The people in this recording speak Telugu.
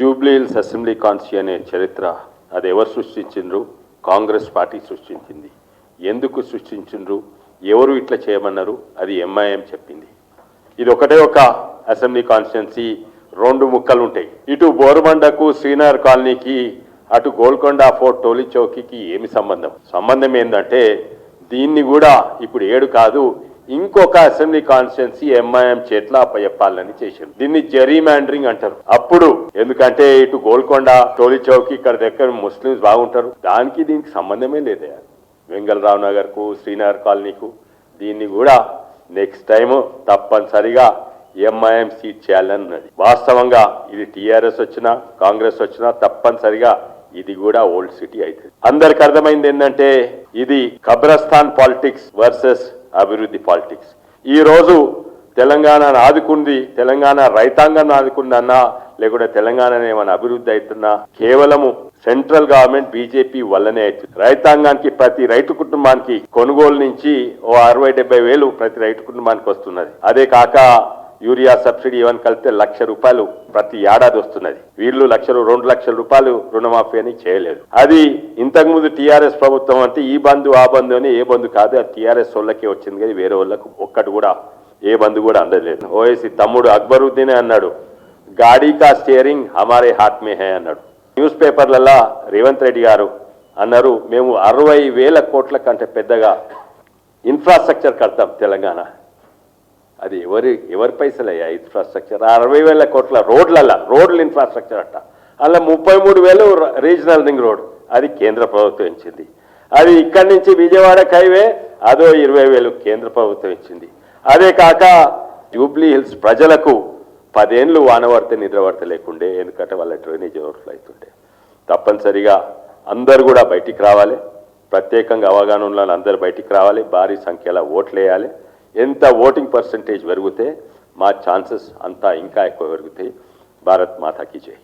జూబ్లీ హిల్స్ అసెంబ్లీ కాన్స్టి అనే చరిత్ర అది ఎవరు సృష్టించిండ్రు? కాంగ్రెస్ పార్టీ సృష్టించింది. ఎందుకు సృష్టించిండ్రు? ఎవరు ఇట్లా చేయమన్నారు? అది ఎంఐఎం చెప్పింది. ఇది ఒకటే ఒక అసెంబ్లీ కాన్స్టిట్యున్సీ రెండు ముక్కలు ఉంటాయి ఇటు బోరుబండకు శ్రీనగర్ కాలనీకి అటు గోల్కొండ ఫోర్ట్ టోలీ చౌకీకి ఏమి సంబంధం? సంబంధం ఏంటంటే దీన్ని కూడా ఇప్పుడు ఏడు కాదు ఇంకొక అసెంబ్లీ కాన్స్టిట్యున్సీ ఎంఐఎం చేతిలో అప్పచెప్పాలని చేశారు దీన్ని జెరీమాండరింగ్ అంటారు. అప్పుడు ఎందుకంటే ఇటు గోల్కొండ టోలీ చౌక్ ఇక్కడ దగ్గర ముస్లిమ్స్ బాగుంటారు. దానికి దీనికి సంబంధమే లేదే. వెంగళరావు నగర్కు శ్రీనగర్ కాలనీకు దీన్ని కూడా నెక్స్ట్ టైం తప్పనిసరిగా ఎంఐఎం సీట్ చేయాలని ఉన్నది వాస్తవంగా ఇది టీఆర్ఎస్ వచ్చినా కాంగ్రెస్ వచ్చినా తప్పనిసరిగా ఇది కూడా ఓల్డ్ సిటీ అవుతుంది అందరికి అర్థమైంది ఏంటంటే ఇది కబ్రస్థాన్ పాలిటిక్స్ వర్సెస్ అభివృద్ధి పాలిటిక్స్. ఈరోజు తెలంగాణను ఆదుకుంది తెలంగాణ రైతాంగాన్ని ఆదుకుందన్నా లేకుంటే తెలంగాణ ఏమైనా అభివృద్ధి అవుతున్నా కేవలము సెంట్రల్ గవర్నమెంట్ బీజేపీ వల్లనే అవుతుంది. రైతాంగానికి ప్రతి రైతు కుటుంబానికి కొనుగోలు నుంచి ఓ అరవై డెబ్బై వేలు ప్రతి రైతు కుటుంబానికి వస్తున్నది. అదే కాక యూరియా సబ్సిడీ ఇవన్నీ కలిపితే లక్ష రూపాయలు ప్రతి ఏడాది వస్తున్నది. వీళ్ళు లక్షలు రెండు లక్షల రూపాయలు రుణమాఫీ అని చేయలేదు. అది ఇంతకుముందు టీఆర్ఎస్ ప్రభుత్వం అంటే ఈ బంధు ఆ బంధు అని ఏ బంధు కాదు. అది టీఆర్ఎస్ వాళ్ళకే వచ్చింది కానీ వేరే వాళ్ళకు ఒక్కటి కూడా ఏ బంధు కూడా అందలేదు ఓఎస్సీ తమ్ముడు అక్బరుద్దీనే అన్నాడు గాడీ కా స్టీరింగ్ హమారే హాత్ మే హే అన్నాడు. న్యూస్ పేపర్లలో రేవంత్ రెడ్డి గారు అన్నారు మేము అరవై వేల కోట్ల కంటే పెద్దగా ఇన్ఫ్రాస్ట్రక్చర్ కడతాం తెలంగాణ. అది ఎవరి ఎవరి పైసలు అయ్యా ఇన్ఫ్రాస్ట్రక్చర్ అరవై వేల కోట్ల రోడ్లల్లా రోడ్ల ఇన్ఫ్రాస్ట్రక్చర్ అట్ట. అలా ముప్పై మూడు వేలు రీజనల్ రింగ్ రోడ్ అది కేంద్ర ప్రభుత్వం ఇచ్చింది. అది ఇక్కడి నుంచి విజయవాడకి హైవే అదో ఇరవై వేలు కేంద్ర ప్రభుత్వం ఇచ్చింది. అదే కాక జూబ్లీ హిల్స్ ప్రజలకు పదేళ్ళు వానవర్త నిద్రవర్త లేకుండే ఎందుకంటే వాళ్ళ డ్రైనేజ్ ఓవర్ఫ్లో అవుతుండే తప్పనిసరిగా అందరు కూడా బయటికి రావాలి. ప్రత్యేకంగా అవగాహన ఉన్న అందరు బయటికి రావాలి. భారీ సంఖ్యలో ఓట్లు వేయాలి ఎంత ఓటింగ్ పర్సంటేజ్ పెరిగితే మా ఛాన్సెస్ అంతా ఇంకా ఎక్కువ పెరుగుతాయి. భారత్ మాతాకి జై.